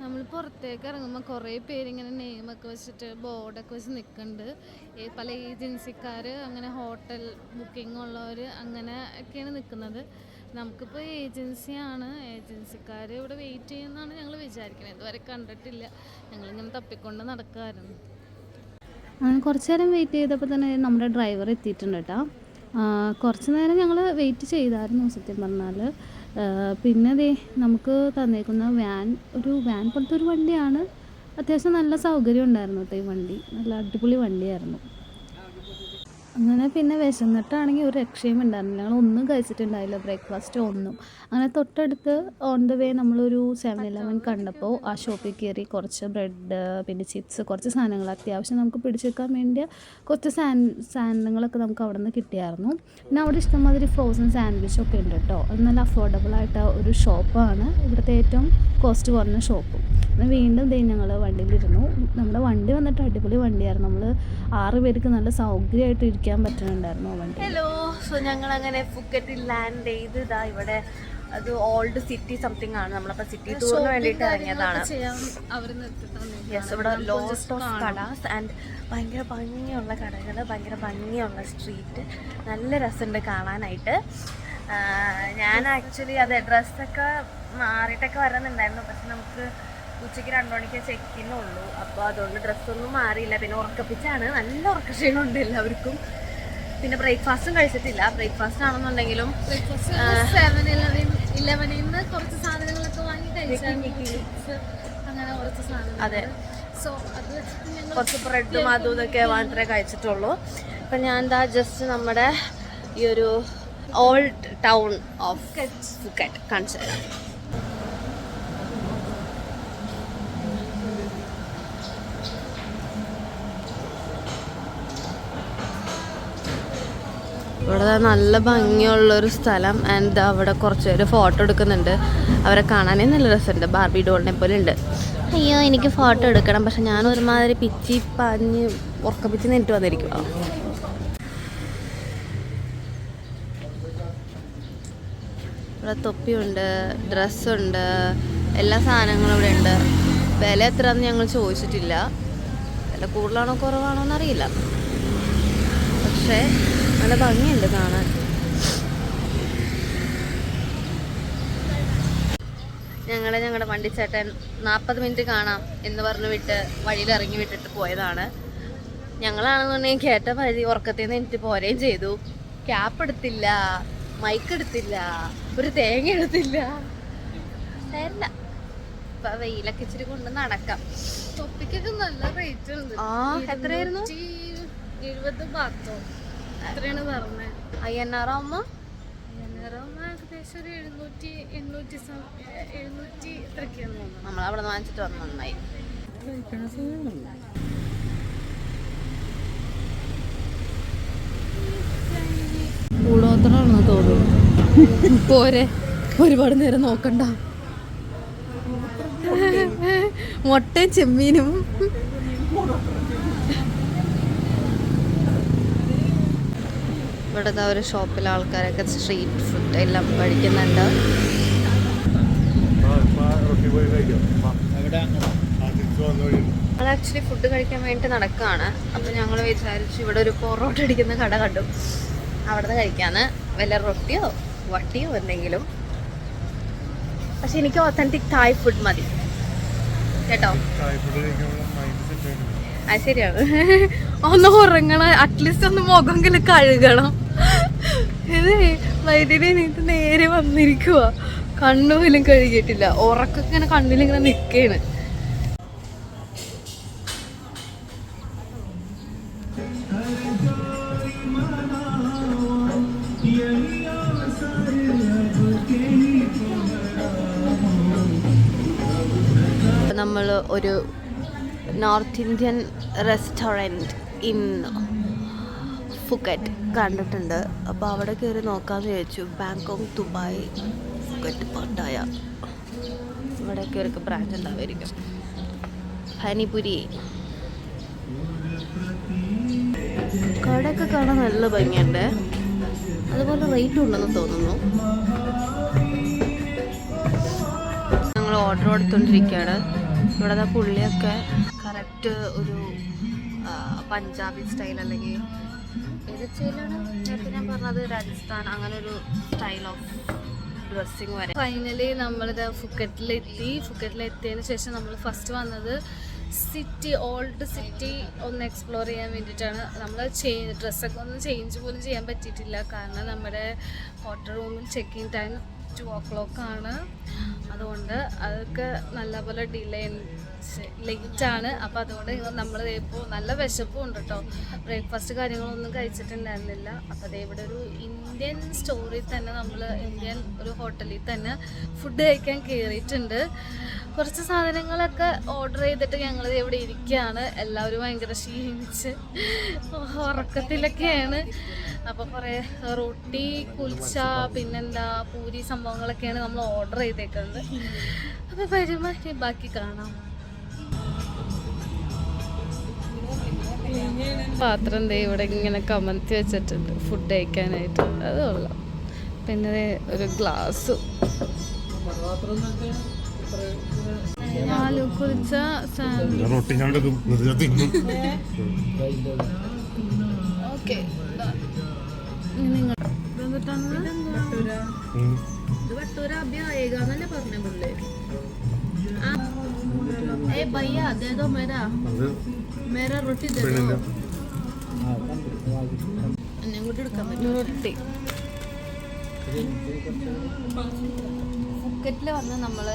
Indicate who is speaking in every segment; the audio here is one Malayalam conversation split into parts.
Speaker 1: നമ്മൾ പുറത്തേക്ക് ഇറങ്ങുമ്പോൾ കുറേ പേരിങ്ങനെ നെയിമൊക്കെ വെച്ചിട്ട് ബോർഡൊക്കെ വെച്ച് നിൽക്കുന്നുണ്ട് പല ഏജൻസിക്കാർ അങ്ങനെ ഹോട്ടൽ ബുക്കിംഗ് ഉള്ളവർ അങ്ങനെ ഒക്കെയാണ് നിൽക്കുന്നത് നമുക്കിപ്പോൾ ഏജൻസിയാണ് ഏജൻസിക്കാർ ഇവിടെ വെയിറ്റ് ചെയ്യുന്നതാണ് ഞങ്ങൾ വിചാരിക്കുന്നത് ഇതുവരെ കണ്ടിട്ടില്ല. ഞങ്ങളിങ്ങനെ തപ്പിക്കൊണ്ട് നടക്കാറുണ്ട്
Speaker 2: അങ്ങനെ കുറച്ച് നേരം വെയിറ്റ് ചെയ്തപ്പോൾ തന്നെ നമ്മുടെ ഡ്രൈവർ എത്തിയിട്ടുണ്ട് കേട്ടോ കുറച്ച് നേരം ഞങ്ങൾ വെയിറ്റ് ചെയ്തായിരുന്നു സത്യം പറഞ്ഞാൽ പിന്നെ ദേ നമുക്ക് തന്നേക്കുന്ന വാൻ ഒരു വാൻ പോലത്തെ ഒരു വണ്ടിയാണ്. അത്യാവശ്യം നല്ല സൗകര്യം ഉണ്ടായിരുന്നു കേട്ടോ ഈ വണ്ടി. നല്ല അടിപൊളി വണ്ടിയായിരുന്നു. അങ്ങനെ പിന്നെ വിശന്നിട്ടാണെങ്കിൽ ഒരു രക്ഷയും ഉണ്ടായിരുന്നില്ല. ഞങ്ങൾ ഒന്നും കഴിച്ചിട്ടുണ്ടായില്ല. ബ്രേക്ക്ഫാസ്റ്റ് ഒന്നും. അങ്ങനെ തൊട്ടടുത്ത് ഓൺ ദ വേ നമ്മളൊരു സെവൻ ഇലവൻ കണ്ടപ്പോൾ ആ ഷോപ്പിൽ കയറി കുറച്ച് ബ്രെഡ് പിന്നെ ചിപ്സ് കുറച്ച് സാധനങ്ങൾ അത്യാവശ്യം നമുക്ക് പിടിച്ചെടുക്കാൻ വേണ്ടിയ കുറച്ച് സാൻ സാധനങ്ങളൊക്കെ നമുക്ക് അവിടെ നിന്ന് കിട്ടിയായിരുന്നു. പിന്നെ അവിടെ ഇഷ്ടംമാതിരി ഫ്രോസൺ സാൻഡ്വിച്ച് ഒക്കെ ഉണ്ട് കേട്ടോ. അത് നല്ല അഫോർഡബിൾ ആയിട്ട് ഒരു ഷോപ്പാണ് ഇവിടുത്തെ ഏറ്റവും കോസ്റ്റ് കുറഞ്ഞ ഷോപ്പ് അന്ന് വീണ്ടും ദേ ഞങ്ങൾ വണ്ടിയിലിരുന്നു. നമ്മുടെ വണ്ടി വന്നിട്ട് അടിപൊളി വണ്ടിയായിരുന്നു. നമ്മൾ ആറ് പേർക്ക് നല്ല സൗകര്യമായിട്ട് ഇരിക്കാൻ പറ്റുന്നുണ്ടായിരുന്നു വണ്ടി?
Speaker 3: ഹലോ സോ ഞങ്ങൾ അങ്ങനെ ഫുക്കറ്റിൽ ലാൻഡ് ചെയ്ത് ഇതാ ഇവിടെ അത് ഓൾഡ് സിറ്റി സംതിങ് ആണ്. നമ്മളപ്പോ സിറ്റി ടൂറിന് വേണ്ടിയിട്ട് ഇറങ്ങിയതാണ്. യെസ് ഇവിടെ ലോസ്റ്റ് ഓഫ് കടാസ് ആൻഡ് ഭയങ്കര ഭംഗിയുള്ള കടകൾ ഭയങ്കര ഭംഗിയുള്ള സ്ട്രീറ്റ് നല്ല രസമുണ്ട് കാണാനായിട്ട്. ഞാൻ ആക്ച്വലി അത് ഡ്രസ്സൊക്കെ മാറിയിട്ടൊക്കെ വരുന്നുണ്ടായിരുന്നു. പക്ഷെ നമുക്ക് ഉച്ചയ്ക്ക് രണ്ടു മണിക്ക് ചെക്കിനുള്ളൂ അപ്പോൾ അതുകൊണ്ട് ഡ്രസ്സൊന്നും മാറിയില്ല. പിന്നെ ഉറക്കപ്പിച്ചാണ്. നല്ല ഉറക്കക്ഷീണമുണ്ട് എല്ലാവർക്കും. പിന്നെ ബ്രേക്ക്ഫാസ്റ്റും കഴിച്ചിട്ടില്ല. ബ്രേക്ക്ഫാസ്റ്റ് ആണെന്നുണ്ടെങ്കിലും
Speaker 1: കുറച്ച് സാധനങ്ങളൊക്കെ വാങ്ങി അങ്ങനെ കുറച്ച് സാധനങ്ങൾ
Speaker 3: അതെ.
Speaker 1: സോ അത്
Speaker 3: കുറച്ച് ബ്രെഡും അതും ഇതൊക്കെ മാത്രമേ കഴിച്ചിട്ടുള്ളൂ. അപ്പം ഞാൻ എന്താ ജസ്റ്റ് നമ്മുടെ ഈ ഒരു ഓൾഡ് ടൗൺ ഓഫ് ഫുക്കറ്റ് കാണിച്ചു തരാം ഇവിടെ നല്ല ഭംഗിയുള്ളൊരു സ്ഥലം. ആൻഡ് അവിടെ കുറച്ച് പേര് ഫോട്ടോ എടുക്കുന്നുണ്ട്. അവരെ കാണാനേ നല്ല രസമുണ്ട്. ബാർബി ഡോളിനെ പോലെ ഉണ്ട്. അയ്യോ എനിക്ക് ഫോട്ടോ എടുക്കണം. പക്ഷെ ഞാൻ ഒരുമാതിരി പിച്ചി പാഞ്ഞ് ഉറക്കപ്പിച്ച് നിന്നിട്ട് വന്നിരിക്കുക ഇവിടെ തൊപ്പിയുണ്ട് ഡ്രസ്സുണ്ട് എല്ലാ സാധനങ്ങളും ഇവിടെ ഉണ്ട്. വില എത്രയാണെന്ന് ഞങ്ങൾ ചോദിച്ചിട്ടില്ല. വില കൂടുതലാണോ കുറവാണോ എന്നറിയില്ല. പക്ഷേ നല്ല ഭംഗിയുണ്ട് കാണാൻ. ഞങ്ങളെ ഞങ്ങളുടെ വണ്ടിച്ചേട്ടൻ നാൽപ്പത് മിനിറ്റ് കാണാം എന്ന് പറഞ്ഞു വിട്ട് വഴിയിൽ ഇറങ്ങി വിട്ടിട്ട് പോയതാണ്. ഞങ്ങളാണെന്നുണ്ടെങ്കിൽ കേട്ട വഴി ഉറക്കത്തിൽ നിന്ന് എനിക്ക് പോരുകയും ചെയ്തു. ക്യാപ്പ് എടുത്തില്ല മൈക്ക് എടുത്തില്ല ഒരു തേങ്ങ എടുത്തില്ല. തരില്ല ഇപ്പൊ വെയിലൊക്കെ ഇച്ചിരി കൊണ്ട് നടക്കാം.
Speaker 1: തൊപ്പിക്കൊക്കെ നല്ല റേറ്റ് ഉണ്ട്.
Speaker 3: ആ എത്രയായിരുന്നു?
Speaker 1: എഴുപത് ബാത്തോ എത്രയാണ് പറഞ്ഞത്
Speaker 3: അയ്യന്നാറാവുമ്പോ
Speaker 1: അന്നേരം ഏകദേശം ഒരു എഴുന്നൂറ്റി എണ്ണൂറ്റി സം- എ- എഴുന്നൂറ്റി ഇത്രയ്ക്കാന്ന് തോന്നുന്നു.
Speaker 3: നമ്മൾ അവിടെ നിന്ന് വാങ്ങിച്ചിട്ട് വന്ന് നന്നായി.
Speaker 2: കൂടോത്രമാണെന്ന് തോന്നുന്നു.
Speaker 3: പോരെ. ഒരുപാട് നേരം നോക്കണ്ട. മുട്ടയും ചെമ്മീനും. ഇവിടുത്തെ ഒരു ഷോപ്പിലെ ആൾക്കാരൊക്കെ സ്ട്രീറ്റ് ഫുഡ് എല്ലാം കഴിക്കുന്നുണ്ട്. ഞങ്ങൾ ആക്ച്വലി ഫുഡ് കഴിക്കാൻ വേണ്ടി നടക്കുകയാണ്. അപ്പോൾ ഞങ്ങൾ വിചാരിച്ചു ഇവിടെ ഒരു പൊറോട്ട അടിക്കുന്ന കട കണ്ടു. അവിടുന്ന് കഴിക്കാന്ന്. വല്ല റൊട്ടിയോ വട്ടിയോ എന്തെങ്കിലും. പക്ഷെ എനിക്ക് ഒത്തന്റിക് തായ് ഫുഡ് മതി. കേട്ടോ? അത് ശരിയാണ്. ഒന്ന് ഉറങ്ങണം. അറ്റ്ലീസ്റ്റ് ഒന്ന് മുഖമെങ്കിലും കഴുകണം. ഇത് വൈദ്യുതി എനിക്ക് നേരെ വന്നിരിക്കുക കണ്ണുപോലും കഴുകിയിട്ടില്ല. ഉറക്കൊക്കെ ഇങ്ങനെ കണ്ണിലിങ്ങനെ നിൽക്കുകയാണ് നമ്മൾ ഒരു north Indian restaurant in Phuket കണ്ടിട്ടുണ്ട്. അപ്പോൾ അവിടെ കയറി നോക്കാമെന്ന് ചോദിച്ചു ബാങ്കോക്ക് ദുബായ് ഫുക്കറ്റ് പട്ടായ. ഇവിടെയൊക്കെ കയറി ബ്രാഞ്ച് ഉണ്ടാവുമായിരിക്കും ഹനിപുരി. കടയൊക്കെ കാണാൻ നല്ല ഭംഗിയുണ്ട്. അതുപോലെ റേറ്റും ഉണ്ടെന്ന് തോന്നുന്നു. ഞങ്ങൾ ഓർഡർ കൊടുത്തോണ്ടിരിക്കുകയാണ് ഇവിടെ പുള്ളിയൊക്കെ കറക്റ്റ് ഒരു പഞ്ചാബി സ്റ്റൈൽ അല്ലെങ്കിൽ ഏത് സ്റ്റൈലാണ് നേരത്തെ ഞാൻ പറഞ്ഞത് രാജസ്ഥാൻ അങ്ങനെ ഒരു സ്റ്റൈൽ ഓഫ് ഡ്രസ്സിങ് വരെ.
Speaker 1: ഫൈനലി നമ്മളിത് ഫുക്കറ്റിലെത്തി ഫുക്കറ്റിലെത്തിയതിന് ശേഷം നമ്മൾ ഫസ്റ്റ് വന്നത് സിറ്റി ഓൾഡ് സിറ്റി ഒന്ന് എക്സ്പ്ലോർ ചെയ്യാൻ വേണ്ടിയിട്ടാണ്. നമ്മൾ ചേഞ്ച് ഡ്രസ്സൊക്കെ ഒന്ന് ചേഞ്ച് പോലും ചെയ്യാൻ പറ്റിയിട്ടില്ല. കാരണം നമ്മുടെ ഹോട്ടൽ റൂമിൽ ചെക്കിങ് ടൈം ടു ഓ ആണ്. അതുകൊണ്ട് അതൊക്കെ നല്ലപോലെ ഡിലേ ലേറ്റ് ആണ്. അപ്പോൾ അതുകൊണ്ട് നമ്മൾ ഇപ്പോൾ നല്ല വിശപ്പും ഉണ്ട് കേട്ടോ ബ്രേക്ക്ഫാസ്റ്റ് കാര്യങ്ങളൊന്നും കഴിച്ചിട്ടുണ്ടായിരുന്നില്ല. അപ്പോൾ അതേ ഇവിടെ ഒരു ഇന്ത്യൻ സ്റ്റോറിൽ തന്നെ നമ്മൾ ഇന്ത്യൻ ഒരു ഹോട്ടലിൽ തന്നെ ഫുഡ് കഴിക്കാൻ കയറിയിട്ടുണ്ട് കുറച്ച് സാധനങ്ങളൊക്കെ ഓർഡർ ചെയ്തിട്ട് ഞങ്ങൾ ഇവിടെ ഇരിക്കുകയാണ്. എല്ലാവരും ഭയങ്കര ക്ഷീണിച്ച് ഉറക്കത്തിലൊക്കെയാണ്. അപ്പോൾ കുറേ റൊട്ടി കുൽച്ച പിന്നെന്താ പൂരി സംഭവങ്ങളൊക്കെയാണ് നമ്മൾ ഓർഡർ ചെയ്തേക്കുന്നത്. അപ്പോൾ വരുമ്പോൾ ബാക്കി കാണാം. പാത്രം ദേ ഇവിടെ ഇങ്ങനെ കമത്തി വെച്ചിട്ടുണ്ട്. ഫുഡ് കഴിക്കാനായിട്ട്. അത് കൊള്ളാം. പിന്നെ ഒരു ഗ്ലാസ് ആലു കുറിച്ച
Speaker 4: ഞാൻ തിന്നും
Speaker 1: ഓക്കെ
Speaker 4: ഉം.
Speaker 3: ഇത് വട്ടൂര അഭ്യായകാന്നല്ലേ പറഞ്ഞ പുള്ളി ഏ ഭയ്യ അതേതോ मेरा
Speaker 4: അത്
Speaker 3: മേരാ റൊട്ടി
Speaker 4: പെണ്ണിന്റെ
Speaker 3: എന്നെ കൂട്ടി എടുക്കാൻ പറ്റും
Speaker 1: റൊട്ടി
Speaker 3: ഫുക്കറ്റിൽ വന്ന് നമ്മൾ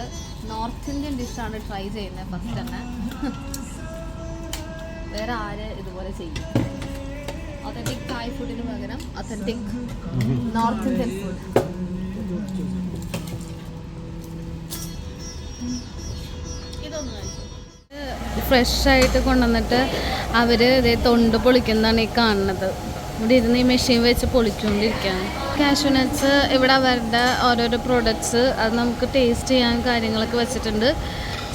Speaker 3: നോർത്ത് ഇന്ത്യൻ ഡിഷാണ് ട്രൈ ചെയ്യുന്നത് ഫസ്റ്റ് തന്നെ. വേറെ ആര് ഇതുപോലെ ചെയ്യും? ഒത്തന്റിക് തായ് ഫുഡിന് പകരം authentic north Indian food
Speaker 1: fresh ആയിട്ട് കൊണ്ടുവന്നിട്ട് അവർ ഇതേ തൊണ്ട് പൊളിക്കുന്നതാണ് ഈ കാണുന്നത്. ഇവിടെ ഇരുന്ന് ഈ മെഷീൻ വെച്ച് പൊളിച്ചുകൊണ്ടിരിക്കുകയാണ്. കാഷ്യൂ നട്ട്സ് ഇവിടെ അവരുടെ ഓരോരോ പ്രോഡക്ട്സ് അത് നമുക്ക് ടേസ്റ്റ് ചെയ്യാൻ കാര്യങ്ങളൊക്കെ വെച്ചിട്ടുണ്ട്.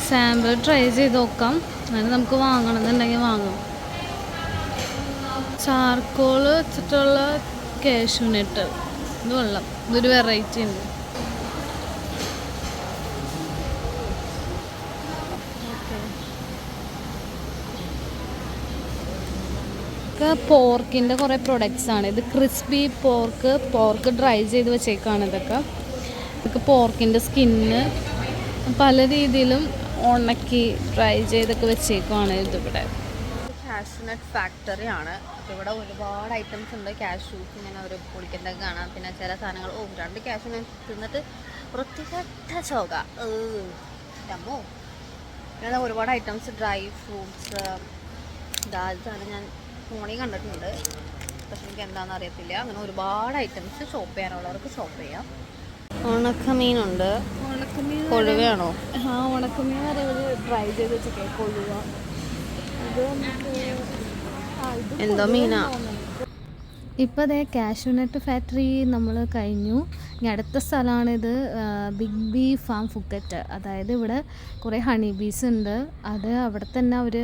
Speaker 1: സാമ്പിൾ ട്രൈ ചെയ്ത് നോക്കാം. അങ്ങനെ നമുക്ക് വാങ്ങണമെന്നുണ്ടെങ്കിൽ വാങ്ങാം. ചാർക്കോൾ വെച്ചിട്ടുള്ള കാഷ്യൂ നട്ട് ഇത് വെള്ളം ഇതൊരു വെറൈറ്റി ഉണ്ട് ഇതൊക്കെ പോർക്കിന്റെ കുറേ പ്രൊഡക്ട്സ് ആണ്. ഇത് ക്രിസ്പി പോർക്ക് പോർക്ക് ഡ്രൈ ചെയ്ത് വെച്ചേക്കാണ് ഇതൊക്കെ. ഇതൊക്കെ പോർക്കിന്റെ സ്കിന്ന് പല രീതിയിലും ഉണക്കി ഡ്രൈ ചെയ്തൊക്കെ വെച്ചേക്കുവാണ് ഇതിവിടെ.
Speaker 3: കാഷ്യൂനട്ട് ഫാക്ടറി ആണ്. ഇവിടെ ഒരുപാട് ഐറ്റംസ് ഉണ്ട്. കാഷ്യൂസ് ഇങ്ങനെ ഒരു പൊളിക്കുന്നതൊക്കെ കാണാം. പിന്നെ ചില സാധനങ്ങൾ ഓ രണ്ട് കാഷ്യൂനട്ട് തിന്നിട്ട് വൃത്തികെട്ട ചോക. അമ്മോ ഇങ്ങനെ ഒരുപാട് ഐറ്റംസ് ഡ്രൈ ഫ്രൂട്ട്സ് ദാൽസാണ് ഞാൻ ഫോണിൽ കണ്ടിട്ടുണ്ട്. പക്ഷെ എനിക്ക് എന്താണെന്ന് അറിയത്തില്ല. അങ്ങനെ ഒരുപാട് ഐറ്റംസ് ഷോപ്പ് ചെയ്യാനുള്ളവർക്ക് ഷോപ്പ് ചെയ്യാം. ഉണക്കമീനുണ്ട്.
Speaker 1: ഉണക്കമീൻ
Speaker 3: കൊഴുവയാണോ?
Speaker 1: ആ ഉണക്കമീൻ ഇവർ ഡ്രൈ ചെയ്ത് വെച്ചേക്കെ കൊഴുവ.
Speaker 3: എന്തോ മീനാ?
Speaker 2: ഇപ്പോൾ അതേ കാഷ്യൂനട്ട് ഫാക്ടറി നമ്മൾ കഴിഞ്ഞു. ഇനി അടുത്ത സ്ഥലമാണിത് ബിഗ് ബി ഫാം ഫുക്കറ്റ് അതായത് ഇവിടെ കുറേ ഹണി ബീസ് ഉണ്ട്. അത് അവിടെ തന്നെ അവർ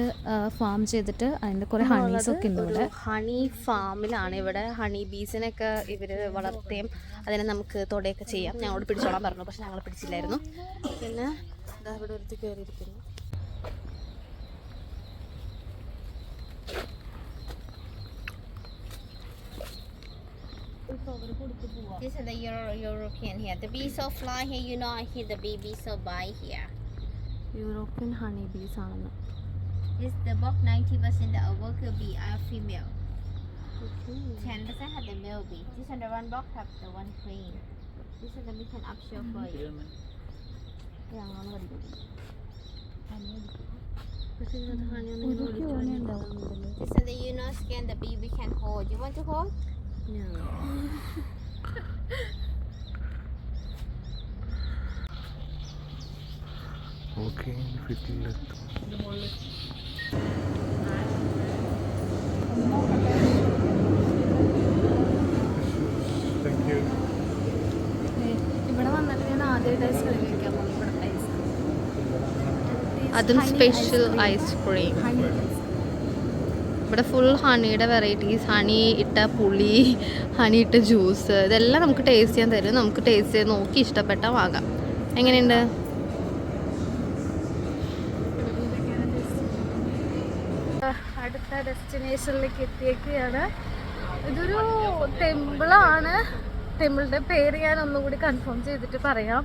Speaker 2: ഫാം ചെയ്തിട്ട് അതിന്റെ കുറേ ഹണീസ് ഒക്കെ ഉണ്ട് ഇവിടെ.
Speaker 3: ഹണി ഫാമിലാണ് ഇവിടെ ഹണി ബീസിനൊക്കെ ഇവർ വളർത്തുകയും അതിനെ നമുക്ക് തൊടയൊക്കെ ചെയ്യാം. ഞങ്ങളോട് പിടിച്ചോളാൻ പറഞ്ഞു പക്ഷെ ഞങ്ങൾ പിടിച്ചില്ലായിരുന്നു. പിന്നെ ഇവിടെ ഒരുത്തി കയറിയിരിക്കുന്നു
Speaker 5: This is the Euro European here. The bees so fly here, you know, I hear the babies so buy here.
Speaker 3: European honeybees ആണ്
Speaker 5: This the bulk 90% the worker bee are female. Okay. 10% have the male bee. This is the one box. have the one queen. This is the we can upshow mm for you.
Speaker 3: Yeah, I'm this is the honey
Speaker 5: This is the you know scan the bee. We can hold. You want to hold?
Speaker 4: Okay ഫിറ്റിലെത്തും
Speaker 3: അതും സ്പെഷ്യൽ ഐസ്ക്രീം ഇവിടെ ഫുൾ ഹണിയുടെ വെറൈറ്റീസ് ഹണി ഇട്ട പുളി ഹണി ഇട്ട ജ്യൂസ് ഇതെല്ലാം നമുക്ക് ടേസ്റ്റ് ചെയ്യാൻ തരും. നമുക്ക് ടേസ്റ്റ് ചെയ്ത് നോക്കി ഇഷ്ടപ്പെട്ട വാങ്ങാം. എങ്ങനെയുണ്ട്?
Speaker 1: അടുത്ത ഡെസ്റ്റിനേഷനിലേക്ക് എത്തിയേക്കുകയാണ്. ഇതൊരു ടെമ്പിളാണ് ടെമ്പിളിന്റെ പേര് ഞാൻ ഒന്നുകൂടി കൺഫേം ചെയ്തിട്ട് പറയാം.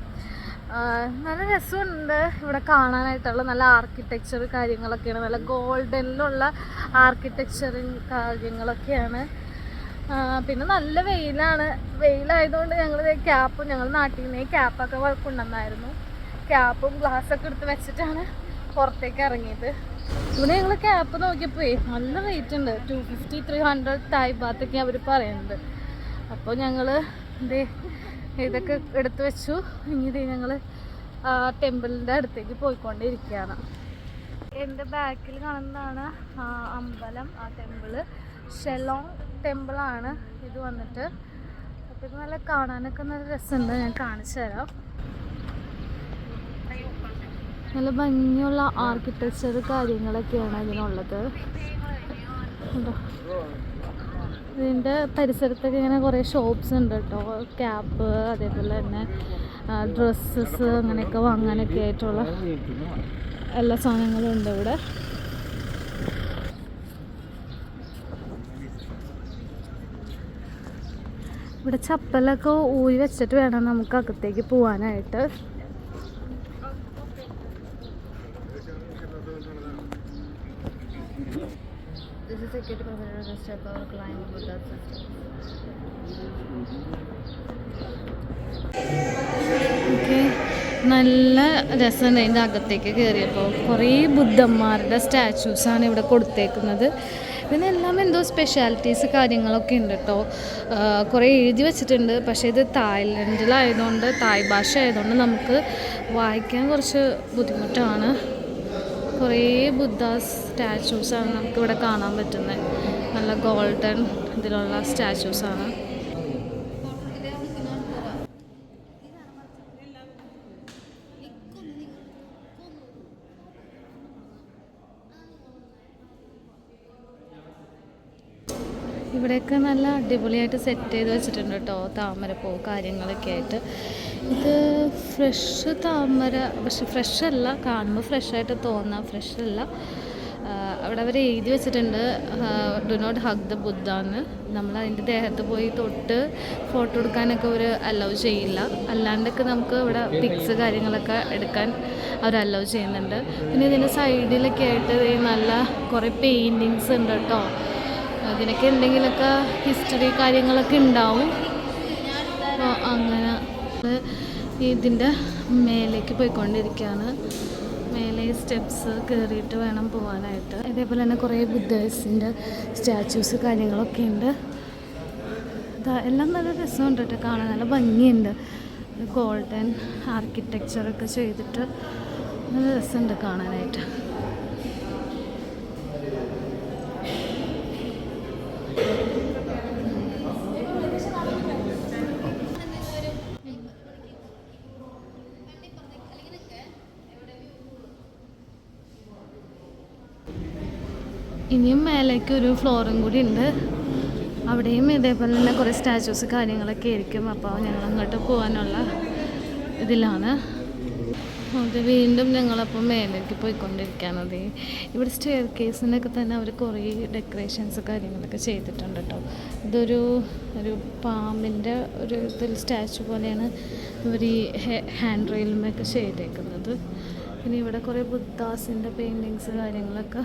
Speaker 1: നല്ല രസമുണ്ട്. ഇവിടെ കാണാനായിട്ടുള്ള നല്ല ആർക്കിടെക്ചർ കാര്യങ്ങളൊക്കെയാണ്. നല്ല ഗോൾഡനിലുള്ള ആർക്കിടെക്ചറും കാര്യങ്ങളൊക്കെയാണ്. പിന്നെ നല്ല വെയിലാണ്. വെയിലായതുകൊണ്ട് ഞങ്ങൾ ക്യാപ്പും ഞങ്ങൾ നാട്ടിൽ നിന്ന് ക്യാപ്പൊക്കെ കൊണ്ടുവന്നായിരുന്നു. ക്യാപ്പും ഗ്ലാസ്സൊക്കെ എടുത്ത് വെച്ചിട്ടാണ് പുറത്തേക്ക് ഇറങ്ങിയത്. ഇവിടെ ഞങ്ങൾ ക്യാപ്പ് നോക്കിയപ്പോൾ നല്ല റേറ്റ് ഉണ്ട്. Two fifty three hundred Thai ബാത്തൊക്കെ അവർ പറയുന്നത്. അപ്പോൾ ഞങ്ങൾ ഇതേ ഇതൊക്കെ എടുത്തു വെച്ചു. ഇനി ഞങ്ങൾ ടെമ്പിളിന്റെ അടുത്തേക്ക് പോയിക്കൊണ്ടിരിക്കുകയാണ് എന്റെ ബാക്കിൽ കാണുന്നതാണ് അമ്പലം ആ ടെമ്പിൾ. ഷെലോങ് ടെമ്പിളാണ് ഇത് വന്നിട്ട്. അപ്പോൾ ഇത് നല്ല കാണാനൊക്കെ നല്ല രസമുണ്ട്. ഞാൻ കാണിച്ചു തരാം. നല്ല ഭംഗിയുള്ള ആർക്കിടെക്ചർ കാര്യങ്ങളൊക്കെയാണ് ഇതിനുള്ളത്. കണ്ടോ? ഇതിന്റെ പരിസരത്തൊക്കെ ഇങ്ങനെ കുറേ ഷോപ്സ് ഉണ്ട് കേട്ടോ. ക്യാപ്പ് അതേപോലെ തന്നെ ഡ്രസ്സസ് അങ്ങനെയൊക്കെ വാങ്ങാനൊക്കെ ആയിട്ടുള്ള എല്ലാ സാധനങ്ങളും ഉണ്ട് ഇവിടെ. ഇവിടെ ചപ്പലൊക്കെ ഊരി വെച്ചിട്ട് വേണം നമുക്ക് അകത്തേക്ക് പോകാനായിട്ട് രസമുണ്ട് അതിന്റെ അകത്തേക്ക് കയറിയപ്പോൾ കുറേ ബുദ്ധന്മാരുടെ സ്റ്റാച്യൂസാണ് ഇവിടെ കൊടുത്തേക്കുന്നത്. പിന്നെ എല്ലാം എന്തോ സ്പെഷ്യാലിറ്റീസ് കാര്യങ്ങളൊക്കെ ഉണ്ട് കേട്ടോ കുറേ എഴുതി വെച്ചിട്ടുണ്ട്. പക്ഷേ ഇത് തായ്ലൻഡിലായതുകൊണ്ട് തായ് ഭാഷ ആയതുകൊണ്ട് നമുക്ക് വായിക്കാൻ കുറച്ച് ബുദ്ധിമുട്ടാണ്. കുറേ ബുദ്ധ സ്റ്റാച്യൂസാണ് നമുക്കിവിടെ കാണാൻ പറ്റുന്നത്. നല്ല ഗോൾഡൻ ഇതിലുള്ള സ്റ്റാച്യൂസാണ് ഇവിടെയൊക്കെ നല്ല അടിപൊളിയായിട്ട് സെറ്റ് ചെയ്ത് വെച്ചിട്ടുണ്ട് കേട്ടോ താമരപ്പൂ കാര്യങ്ങളൊക്കെ ആയിട്ട്. ഇത് ഫ്രഷ് താമര പക്ഷെ ഫ്രഷ് അല്ല കാണുമ്പോൾ ഫ്രഷായിട്ട് തോന്നാം. ഫ്രഷ് അല്ല. അവിടെ അവർ എഴുതി വെച്ചിട്ടുണ്ട് do not hug the Buddha എന്ന്. നമ്മൾ അതിന്റെ ദേഹത്ത് പോയി തൊട്ട് ഫോട്ടോ എടുക്കാനൊക്കെ അവർ അലൗ ചെയ്യില്ല. അല്ലാണ്ടൊക്കെ നമുക്ക് ഇവിടെ പിക്സ് കാര്യങ്ങളൊക്കെ എടുക്കാൻ അവർ അലൗ ചെയ്യുന്നുണ്ട്. പിന്നെ ഇതിന്റെ സൈഡിലൊക്കെ ആയിട്ട് നല്ല കുറേ പെയിന്റിങ്സ് ഉണ്ട് കേട്ടോ അതിനൊക്കെ എന്തെങ്കിലുമൊക്കെ ഹിസ്റ്ററി കാര്യങ്ങളൊക്കെ ഉണ്ടാവും. അപ്പോൾ അങ്ങനെ ഇത് ഇതിന്റെ മേലേക്ക് പോയിക്കൊണ്ടിരിക്കുകയാണ്. മേലെ സ്റ്റെപ്സ് കയറിയിട്ട് വേണം പോകാനായിട്ട് ഇതേപോലെ തന്നെ കുറേ ബുദ്ധേഴ്സിന്റെ സ്റ്റാച്യൂസ് കാര്യങ്ങളൊക്കെ ഉണ്ട്. എല്ലാം നല്ല രസമുണ്ട് കേട്ടോ കാണാൻ. നല്ല ഭംഗിയുണ്ട്. ഗോൾഡൻ ആർക്കിടെക്ചറൊക്കെ ചെയ്തിട്ട് നല്ല രസമുണ്ട് കാണാനായിട്ട്. ഇനിയും മേലേക്ക് ഒരു ഫ്ലോറും കൂടി ഉണ്ട്. അവിടെയും ഇതേപോലെ തന്നെ കുറേ സ്റ്റാച്യൂസ് കാര്യങ്ങളൊക്കെ ആയിരിക്കും. അപ്പോൾ ഞങ്ങൾ അങ്ങോട്ട് പോകാനുള്ള ഇതിലാണ്. അത് വീണ്ടും ഞങ്ങളപ്പോൾ മേലേക്ക് പോയിക്കൊണ്ടിരിക്കുകയാണത് ഇവിടെ സ്റ്റെയർ കേസിനൊക്കെ തന്നെ അവർ കുറേ ഡെക്കറേഷൻസ് കാര്യങ്ങളൊക്കെ ചെയ്തിട്ടുണ്ട് കേട്ടോ. ഇതൊരു ഒരു പാമ്പിന്റെ ഒരു ഇതിൽ സ്റ്റാച്ചു പോലെയാണ് ഇവർ ഈ ഹാൻഡ് റെയിലുമൊക്കെ ചെയ്തേക്കുന്നത്. പിന്നെ ഇവിടെ കുറേ ബുദ്ധാസിന്റെ പെയിന്റിങ്സ് കാര്യങ്ങളൊക്കെ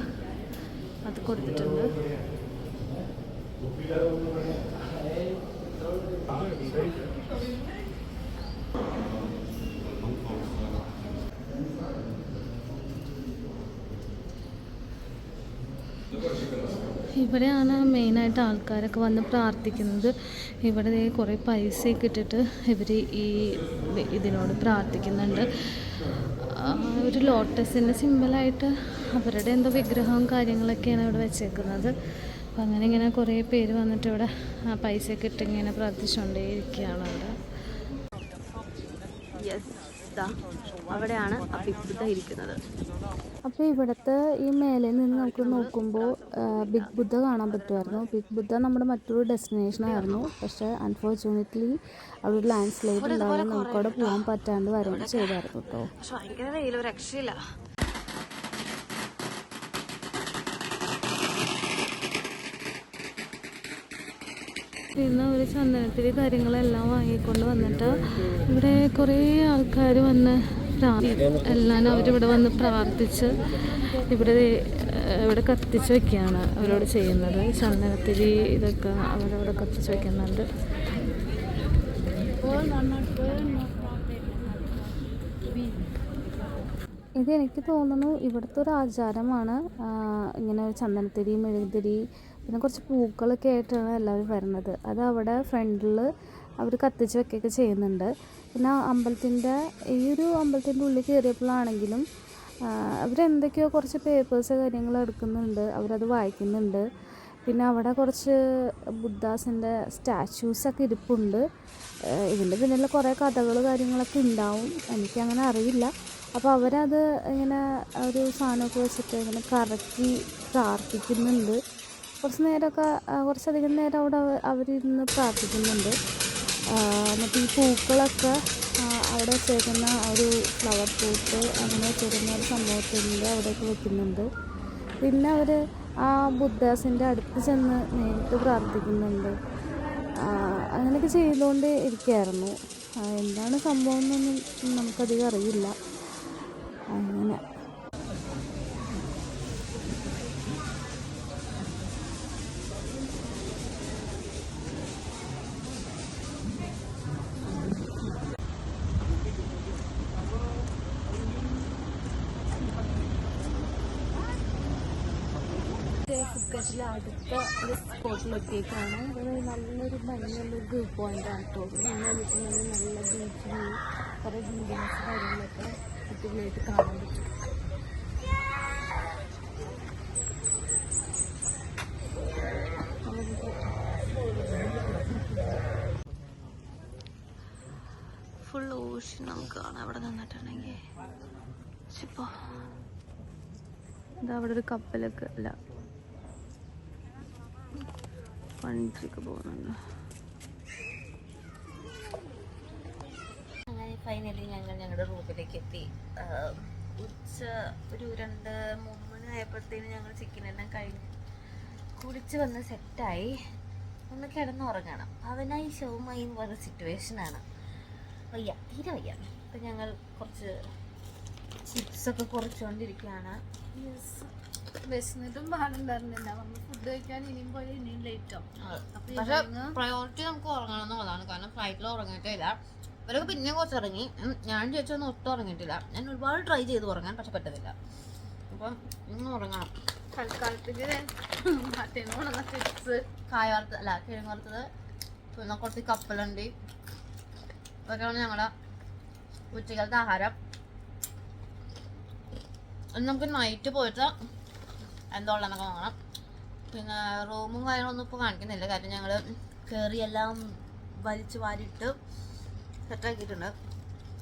Speaker 1: അത് കൊടുത്തിട്ടുണ്ട്. ഇവിടെയാണ് മെയിനായിട്ട് ആൾക്കാരൊക്കെ വന്ന് പ്രാർത്ഥിക്കുന്നത്. ഇവിടെ കുറേ പൈസയൊക്കെ ഇട്ടിട്ട് ഇവർ ഈ ഇതിനോട് പ്രാർത്ഥിക്കുന്നുണ്ട്. ഒരു ലോട്ടസിന്റെ സിമ്പിളായിട്ട് അവരുടെ എന്തോ വിഗ്രഹവും കാര്യങ്ങളൊക്കെയാണ് ഇവിടെ വെച്ചേക്കുന്നത്. അപ്പം അങ്ങനെ ഇങ്ങനെ കുറേ പേര് വന്നിട്ട് ഇവിടെ പൈസയൊക്കെ ഇട്ട് ഇങ്ങനെ പ്രാർത്ഥിച്ചുകൊണ്ടേ ഇരിക്കുകയാണ് അവിടെ.
Speaker 3: യെസ് അവിടെയാണ് ബുദ്ധ ഇരിക്കുന്നത്.
Speaker 2: അപ്പോൾ ഇവിടുത്തെ ഈ മേലെ നിന്ന് നമുക്ക് നോക്കുമ്പോൾ ബിഗ് ബുദ്ധ കാണാൻ പറ്റുമായിരുന്നു. ബിഗ് ബുദ്ധ നമ്മുടെ മറ്റൊരു ഡെസ്റ്റിനേഷൻ ആയിരുന്നു. പക്ഷേ അൺഫോർച്യുനേറ്റ്ലി അവിടെ ഒരു ലാൻഡ് സ്ലൈഡ് ഉണ്ടാവും നമുക്ക് അവിടെ പോകാൻ പറ്റാണ്ട് വരികയും ചെയ്തായിരുന്നു കേട്ടോ
Speaker 3: പക്ഷെ ഭയങ്കര വെയിൽ രക്ഷയില്ല.
Speaker 6: പിന്നെ അവർ ചന്ദനത്തിരി കാര്യങ്ങളെല്ലാം വാങ്ങിക്കൊണ്ട് വന്നിട്ട് ഇവിടെ കുറേ ആൾക്കാർ വന്ന് എല്ലാം അവരിവിടെ വന്ന് പ്രാർത്ഥിച്ച് ഇവിടെ ഇവിടെ കത്തിച്ച് വെക്കുകയാണ് അവരോട് ചെയ്യുന്നത്. ചന്ദനത്തിരി ഇതൊക്കെ അവരവിടെ കത്തിച്ച് വെക്കുന്നുണ്ട്.
Speaker 1: ഇത് എനിക്ക് തോന്നുന്നു ഇവിടുത്തെ ഒരു ആചാരമാണ് ഇങ്ങനെ ചന്ദനത്തിരി മെഴുകുതിരി പിന്നെ കുറച്ച് പൂക്കളൊക്കെ ആയിട്ടാണ് എല്ലാവരും വരുന്നത്. അത് അവിടെ ഫ്രണ്ടിൽ അവർ കത്തിച്ച് വെക്കുകയൊക്കെ ചെയ്യുന്നുണ്ട്. പിന്നെ അമ്പലത്തിന്റെ ഈ ഒരു അമ്പലത്തിന്റെ ഉള്ളിൽ കയറിയപ്പോഴാണെങ്കിലും അവരെന്തൊക്കെയോ കുറച്ച് പേപ്പേഴ്സ് കാര്യങ്ങൾ എടുക്കുന്നുണ്ട്. അവരത് വായിക്കുന്നുണ്ട്. പിന്നെ അവിടെ കുറച്ച് ബുദ്ധാസിന്റെ സ്റ്റാച്യൂസൊക്കെ ഇരിപ്പുണ്ട്. ഇതിന്റെ പിന്നിൽ കുറേ കഥകൾ കാര്യങ്ങളൊക്കെ ഉണ്ടാവും. എനിക്കങ്ങനെ അറിയില്ല. അപ്പോൾ അവരത് ഇങ്ങനെ ഒരു സാധനമൊക്കെ വെച്ചിട്ട് ഇങ്ങനെ കറക്കി പ്രാർത്ഥിക്കുന്നുണ്ട്. കുറച്ച് നേരമൊക്കെ കുറച്ചധികം നേരം അവിടെ അവരിന്ന് പ്രാർത്ഥിക്കുന്നുണ്ട്. എന്നിട്ട് ഈ പൂക്കളൊക്കെ അവിടെ ചേരുന്ന ഒരു ഫ്ലവർ പൂട്ട് അങ്ങനെ ചേരുന്ന ഒരു സംഭവത്തിന്റെ അവിടെയൊക്കെ വെക്കുന്നുണ്ട്. പിന്നെ അവർ ആ ബുദ്ധാസിന്റെ അടുത്ത് ചെന്ന് നേരിട്ട് പ്രാർത്ഥിക്കുന്നുണ്ട്. അങ്ങനെയൊക്കെ ചെയ്തുകൊണ്ട് ഇരിക്കുകയായിരുന്നു. എന്താണ് സംഭവം എന്നൊന്നും നമുക്കധികം അറിയില്ല. ഫുക്കറ്റിലെ അടുത്ത ഒരു സ്പോട്ടിലെത്തിയേക്കാണ് നല്ലൊരു ഭംഗിയുള്ളൊരു വ്യൂ പോയിന്റ് ആണ് കേട്ടോ നിൽക്കുന്നത് നല്ല ബീച്ച് വ്യൂ കുറേ ബിൽഡിങ്സ് കാര്യങ്ങളൊക്കെ അടിപൊളിയായിട്ട് കാണാൻ പറ്റും.
Speaker 3: ഫുൾ ഓഷൻ നമുക്ക് കാണാം. അവിടെ നിന്നിട്ടുണ്ടെങ്കിൽ. ഇപ്പോൾ
Speaker 1: ഇതാ അവിടെ ഒരു കപ്പലൊക്കെ അല്ല വണ്ടിയൊക്കെ പോകുന്നുണ്ട്
Speaker 3: അങ്ങനെ ഫൈനലി ഞങ്ങൾ ഞങ്ങളുടെ റൂമിലേക്ക് എത്തി ഉച്ച ഒരു രണ്ട് മൂന്ന് മണി ആയപ്പോഴത്തേന് ഞങ്ങൾ ചിക്കൻ എല്ലാം കഴിഞ്ഞ് കുടിച്ച് വന്ന് സെറ്റായി ഒന്ന് കിടന്നുറങ്ങണം അവനായി ഷോമായി എന്ന് പറഞ്ഞ സിറ്റുവേഷനാണ് വയ്യ തീരെ വയ്യ. അപ്പം ഞങ്ങൾ കുറച്ച് ചിപ്സൊക്കെ കുറച്ചുകൊണ്ടിരിക്കുകയാണ്
Speaker 6: വിശന്നിട്ടും പാടുണ്ടായിരുന്നില്ല. നമ്മൾ ഫുഡ് കഴിക്കാൻ ഇനിയും പോയി ഇനിയും ലേറ്റ് ആവും. അപ്പൊ
Speaker 3: പക്ഷെ പ്രയോറിറ്റി നമുക്ക് ഉറങ്ങണം എന്നുള്ളതാണ്. കാരണം ഫ്ലൈറ്റിൽ ഉറങ്ങിയിട്ടില്ല. ഇവരൊക്കെ പിന്നെ കുറച്ച് ഇറങ്ങി ഞാൻ ചോദിച്ചൊന്നും ഒട്ടും ഉറങ്ങിയിട്ടില്ല. ഞാൻ ഒരുപാട് ട്രൈ ചെയ്ത് ഉറങ്ങാൻ പക്ഷെ പറ്റത്തില്ല. അപ്പം ഇന്ന് ഉറങ്ങണം.
Speaker 6: തൽക്കാലത്തേക്ക്
Speaker 3: കായ അല്ല കിഴങ്ങ് വറുത്തത് പിന്നെ കുറച്ച് കപ്പലുണ്ട്. ഇതൊക്കെയാണ് ഞങ്ങളുടെ ഉച്ചകാലത്തെ ആഹാരം. നമുക്ക് നൈറ്റ് പോയിട്ട് എന്തോ ഉള്ളതെന്നൊക്കെ നോക്കണം. പിന്നെ റൂമും കാര്യങ്ങളൊന്നും ഇപ്പോൾ കാണിക്കുന്നില്ല. കാര്യം ഞങ്ങൾ കയറി എല്ലാം വലിച്ചു വാരിയിട്ട് സെറ്റാക്കിയിട്ടുണ്ട്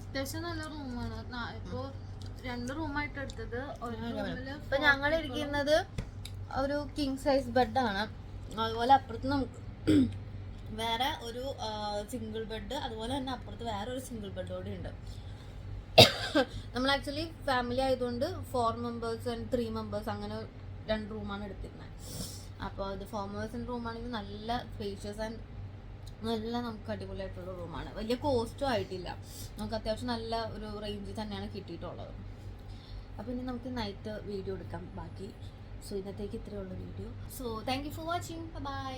Speaker 6: അത്യാവശ്യം നല്ല റൂമാണ് ഇപ്പോൾ രണ്ട് റൂമായിട്ട് എടുത്തത്.
Speaker 3: ഇപ്പൊ ഞങ്ങൾ ഇരിക്കുന്നത് ഒരു കിങ് സൈസ് ബെഡാണ് അതുപോലെ അപ്പുറത്ത് നമുക്ക് വേറെ ഒരു സിംഗിൾ ബെഡ് അതുപോലെ തന്നെ അപ്പുറത്ത് വേറെ ഒരു സിംഗിൾ ബെഡ് കൂടി ഉണ്ട്. നമ്മൾ ആക്ച്വലി ഫാമിലി ആയതുകൊണ്ട് four members and three members അങ്ങനെ രണ്ട് റൂമാണ് എടുത്തിരുന്നത്. അപ്പോൾ ഇത് ഫോമേഴ്സിന്റെ റൂമാണെങ്കിൽ നല്ല സ്പേഷ്യസ് ആൻഡ് നല്ല നമുക്ക് അടിപൊളിയായിട്ടുള്ള റൂമാണ് വലിയ കോസ്റ്റും ആയിട്ടില്ല. നമുക്ക് അത്യാവശ്യം നല്ല ഒരു റേഞ്ചിൽ തന്നെയാണ് കിട്ടിയിട്ടുള്ളത്. അപ്പോൾ ഇനി നമുക്ക് നൈറ്റ് വീഡിയോ എടുക്കാം. ബാക്കി. സോ ഇന്നത്തേക്ക് ഇത്രയുള്ള video so thank you for watching bye